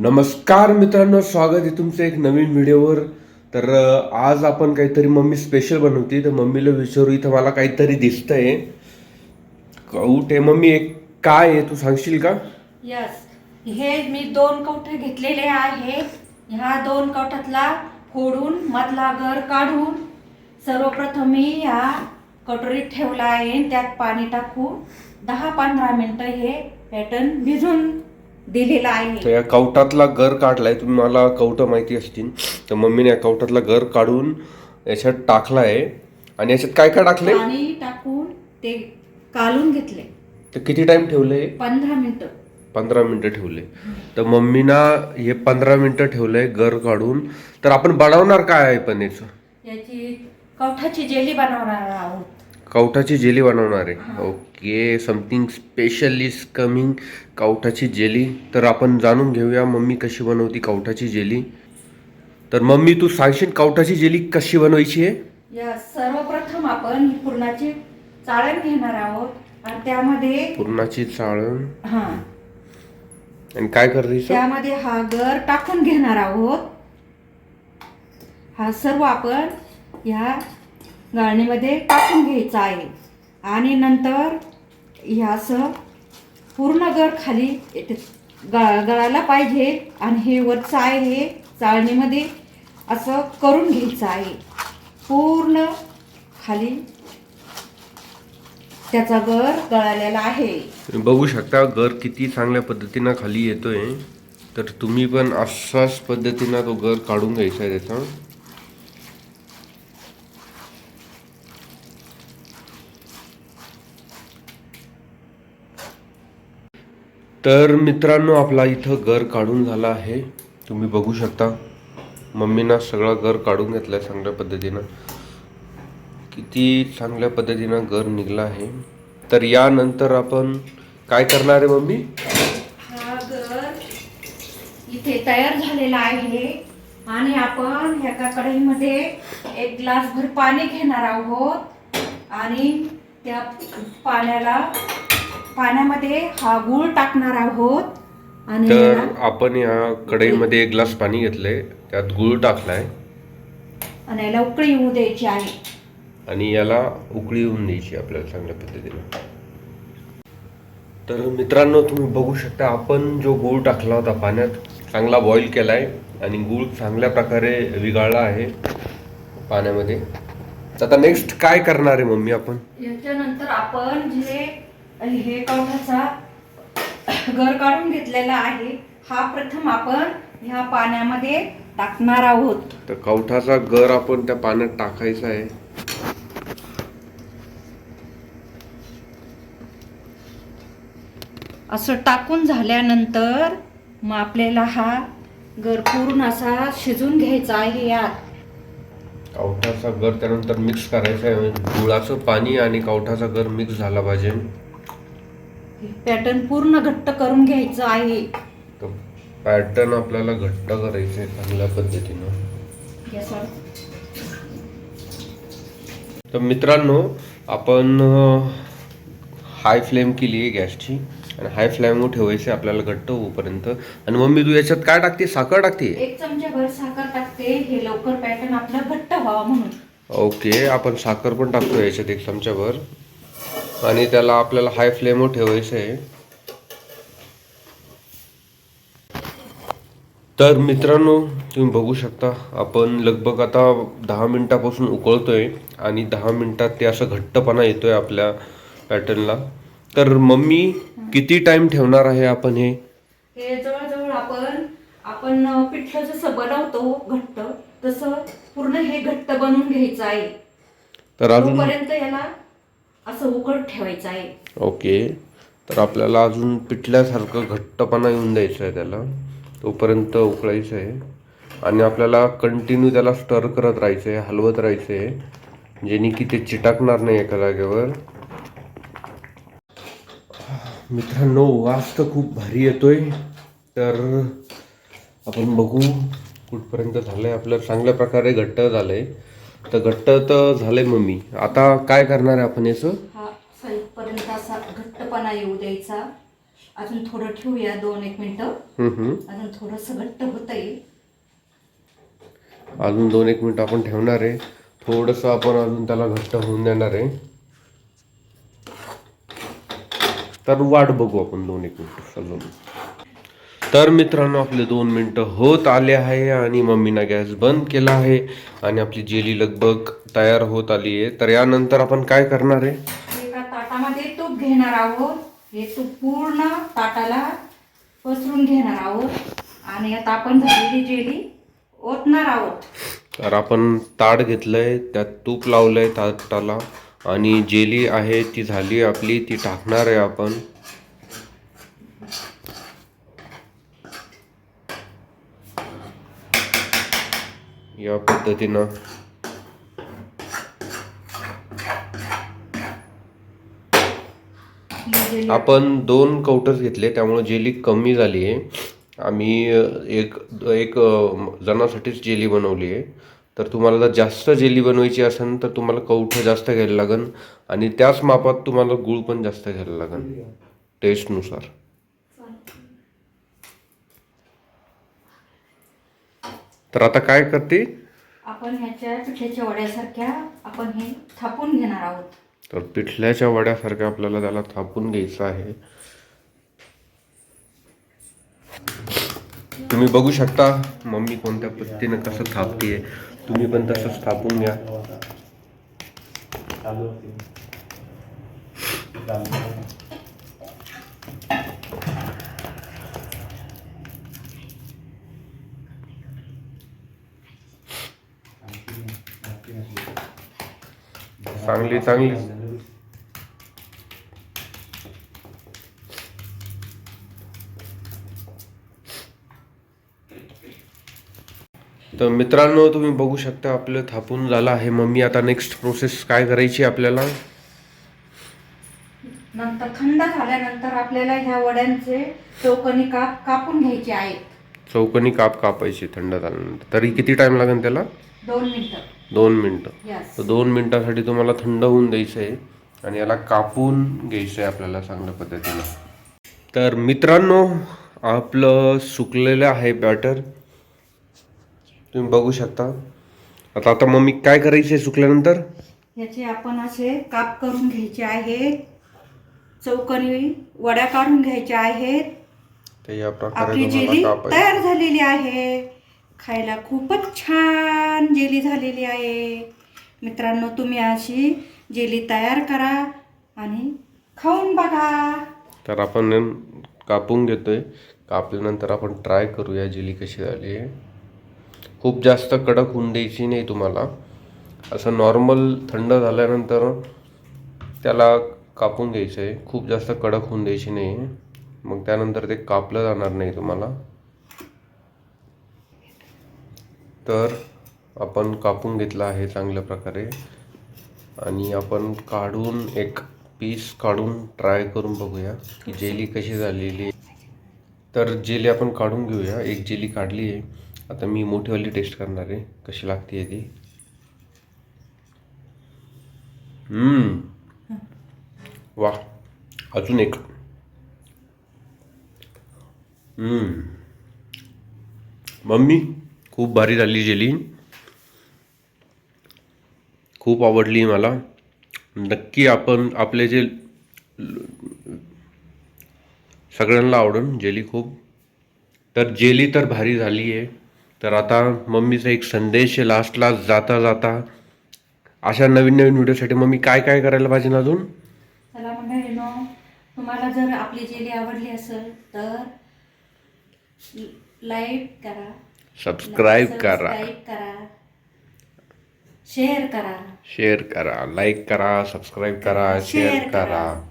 नमस्कार मित्रांनो स्वागत आहे तुमचं एक नवीन व्हिडिओवर. तर आज आपण काहीतरी मम्मी स्पेशल बनवते तर मम्मीला विचारू इथं मला काहीतरी दिसतंय. कौट आहे मम्मी एक काय आहे? तू सांगशील का? यस हे मी दोन कवठे घेतलेले आहे. ह्या दोन कवठातला फोडून मधला घर काढून सर्वप्रथम मी ह्या कटोरीत ठेवला आहे त्यात पाणी टाकून दहा पंधरा मिनटं हे पॅटर्न भिजून दिलेलं आहे. तर या कवटातला गर काढलाय तुम्ही मला कवट माहिती असतील. तर मम्मीने या कवटातला गर काढून याच्यात टाकलाय. आणि याच्यात काय काय टाकलंय? पाणी टाकून ते काढून घेतले तर किती टाइम ठेवलंय? पंधरा मिनिटं. पंधरा मिनिटं ठेवले तर मम्मीना हे पंधरा मिनिटं ठेवलंय गर काढून. तर आपण बनवणार काय आहे पण याचं याची कवठाची जेली बनवणार आहोत. कवठाची जेली बनवणार आहे. Okay something special is coming कवठाची jelly. तर आपण जाणून घेऊया मम्मी कशी बनवती कवठाची जेली. तर मम्मी तू सांगशील कवठाची जेली कशी बनवायची आहे? या सर्वप्रथम आपण पूर्णाची चाळण घेणार आहोत आणि त्यामध्ये पुरणाची चाळण. हा. आणि काय करायचं त्यामध्ये हा गर टाकून घेणार आहोत. हा सर्व आपण ह्या गाळणीमध्ये टाकून घ्यायचा आहे. आणि नंतर ह्यासह असं पूर्ण गर खाली गळ गळायला पाहिजे आणि हे वरचं आहे हे चाळणीमध्ये असं करून घ्यायचं आहे. पूर्ण खाली त्याचा गर गळालेला आहे. तुम्ही बघू शकता गर किती चांगल्या पद्धतीनं खाली येतोय. तर तुम्ही पण अशाच पद्धतीनं तो गर काढून घ्यायचा आहे त्याचा. तर मित्रांनो आपला इथं घर काढून झाला आहे. तुम्ही बघू शकता मम्मीनं सगळा घर काढून घेतलं आहे चांगल्या पद्धतीनं. किती चांगल्या पद्धतीनं घर निघलं आहे. तर यानंतर आपण काय करणार आहे मम्मी? हा इथे तयार झालेला आहे. आणि आपण एका कढईमध्ये एक ग्लास भर पाणी घेणार आहोत. आणि त्या पाण्याला पाण्यामध्ये हा गूळ टाकणार आहोत आणि तर याला- आपण या कढईमध्ये एक ग्लास पाणी घेतलंय त्यात गुळ टाकलाय. आणि याला उकळी येऊ द्यायची आहे. आणि याला उकळी येऊन द्यायची आपल्याला चांगल्या पद्धतीनं. तर मित्रांनो तुम्ही बघू शकता आपण जो गूळ टाकला होता पाण्यात चांगला बॉईल केलाय आणि गूळ चांगल्या प्रकारे विगाळला आहे पाण्यामध्ये. तर आता नेक्स्ट काय करणार आहे मम्मी आपण? याच्यानंतर आपण जे हे कवठाचा घर काढून घेतलेला आहे. हा प्रथम आपण ह्या पाण्यामध्ये टाकणार आहोत. तर कवठाचा गर आपण त्या पाण्यात टाकायचा आहे. असं टाकून झाल्यानंतर मग आपल्याला हा गर पूर्ण असा शिजून घ्यायचा आहे यात. कवठाचा गर त्यानंतर मिक्स करायचा आहे. गुळाचं पाणी आणि कवठाचा गर मिक्स झाला पाहिजे. पॅटर्न पूर्ण घट्ट करून घ्यायचं आहे. पॅटर्न आपल्याला घट्ट करायचं चांगल्या पद्धतीनं. तर मित्रांनो आपण हाय फ्लेम केली आहे गॅसची आणि हाय फ्लेमवर ठेवायचे आपल्याला घट्ट होईपर्यंत आणि मम्मी तू याच्यात काय टाकते? साखर टाकते? एक चमचा भर साखर टाकते. हे लवकर पॅटर्न आपलं घट्ट व्हावं म्हणून. ओके आपण साखर पण टाकतो याच्यात एक चमचाभर आणि त्याला आपल्याला हाय फ्लेमवर ठेवायचं आहे. तर मित्रांनो तुम्ही बघू शकता आपण लगभग आता दहा मिनिटापासून उकळतोय आणि दहा मिनिटात ते असं घट्टपणा येतोय आपल्या पॅटर्नला. तर मम्मी किती टाइम ठेवणार आहे आपण हे? हे जवळजवळ आपण आपण पिठलं जसं बनवतो घट्ट. तसं पूर्ण हे घट्ट बनवून घ्यायचं आहे. तर अजून याला असं उकड ठेवायचं आहे. ओके. तर आपल्याला अजून पिठल्यासारखं घट्टपणा येऊन द्यायचं आहे त्याला. तोपर्यंत उकळायचं आहे. आणि आपल्याला कंटिन्यू त्याला स्टर करत राहायचं आहे हलवत राहायचं आहे. जेणे की ते चिटाकणार नाही एका जागेवर. मित्रांनो वास तर खूप भारी येतोय. तर आपण बघू कुठपर्यंत झालंय. आपलं चांगल्या प्रकारे घट्ट झालंय. तर घट्ट तर झालंय मम्मी. आता काय करणार आहे आपण याचं? हा पर्यंत असा घट्टपणा येऊ द्यायचा. अजून थोडं ठेवूया दोन एक मिनटं. अजून थोडंसं घट्ट होत आहे अजून दोन एक मिनिट आपण ठेवणार आहे. थोडंसं आपण अजून त्याला घट्ट होऊन देणार आहे. तर वाट बघू आपण दोन एक मिनिट. सलून तर मित्रांनो आपले दोन मिनटं होत आले आहे आणि मम्मीनं गॅस बंद केला आहे आणि आपली जेली लगभग तयार होत आली आहे. तर यानंतर आपण काय करणार आहे? एका ताटामध्ये तूप घेणार आहोत. हे तूप पूर्ण ताटाला पसरून घेणार आहोत. आणि आता आपण झालेली जेली ओतणार आहोत. तर आपण ताट घेतलंय त्यात तूप लावलंय ताटाला. आणि जेली आहे ती झाली आपली ती टाकणार आहे आपण. या पद्धतीनं. आपण दोन कौटर्स घेतले त्यामुळे जेली कमी झाली आहे. आम्ही एक एक जणांसाठीच जेली बनवली आहे. तर तुम्हाला जर जास्त जेली बनवायची असेल तर तुम्हाला कवठं जास्त घ्यायला लागेल आणि त्याच मापात तुम्हाला गुळ पण जास्त घ्यायला लागेल टेस्टनुसार. तर आता काय करते? आपण ह्याच्या पिठ्याच्या वड्यासारख्या आपण हे थापून घेणार आहोत. तर पिठल्याच्या वड्यासारखं आपल्याला त्याला थापून घ्यायचं आहे. तुम्ही बघू शकता मम्मी कोणत्या पद्धतीनं कसं थापतीये. तुम्ही पण तसंच थापून घ्या. चांगली चांगली. तर मित्रांनो तुम्ही बघू शकता आपलं थापून झालं आहे. मम्मी आता नेक्स्ट प्रोसेस काय करायची आपल्याला? नंतर थंड झाल्यानंतर आपल्याला ह्या वड्यांचे चौकनी काप कापून घ्यायचे आहेत. चौकनी काप कापायची थंड झाल्यानंतर. तरी किती टाइम लागेल त्याला? दोन मिनिटं. दोन मिनटं. तर दोन मिनिटासाठी तुम्हाला थंड होऊन द्यायचं आहे आणि याला कापून घ्यायचं आहे आपल्याला चांगल्या पद्धतीनं. तर मित्रांनो आपलं सुकलेलं आहे बॅटर तुम्ही बघू शकता. आता आता मम्मी काय करायचे सुकल्यानंतर? याचे आपण असे काप करून घ्यायचे आहेत. चौकनी वड्या काढून घ्यायच्या आहेत. आपली जेली तयार झालेली आहे. खायला खूपच छान जेली झालेली आहे. मित्रांनो तुम्ही अशी जेली तयार करा आणि खाऊन बघा. तर आपण कापून घेतोय. कापल्यानंतर आपण ट्राय करूया जेली कशी झाली आहे. खूप जास्त कडक होऊन द्यायची नाही तुम्हाला. असं नॉर्मल थंड झाल्यानंतर त्याला कापून घ्यायचं आहे. खूप जास्त कडक होऊन द्यायची नाही. मग त्यानंतर ते कापलं जाणार नाही तुम्हाला. तर आपण कापून घेतला आहे चांगल्या प्रकारे. आणि आपण काढून एक पीस काढून ट्राय करून बघूया. की जेली कशी झालेली तर जेली आपण काढून घेऊया. एक जेली काढली आहे. आता मी मोठीवाली टेस्ट करणार आहे. कशी लागते ती? वा अजून एक. मम्मी खूप भारी झाली जेली. खूप आवडली मला. नक्की आपण आपले जे सगळ्यांना आवडून जेली खूप. तर जेली तर भारी झाली आहे तर आता मम्मीचा एक संदेश आहे लास्टला जाता जाता. अशा नवीन नवीन व्हिडिओसाठी मम्मी काय काय करायला पाहिजे ना अजून? चला तुम्हाला जर आपली जेली आवडली असेल तर लाईक करा. सबस्क्राईब करा. सबस्क्राईब करा. शेअर करा. शेअर करा लाईक करा सबस्क्राईब करा शेअर करा.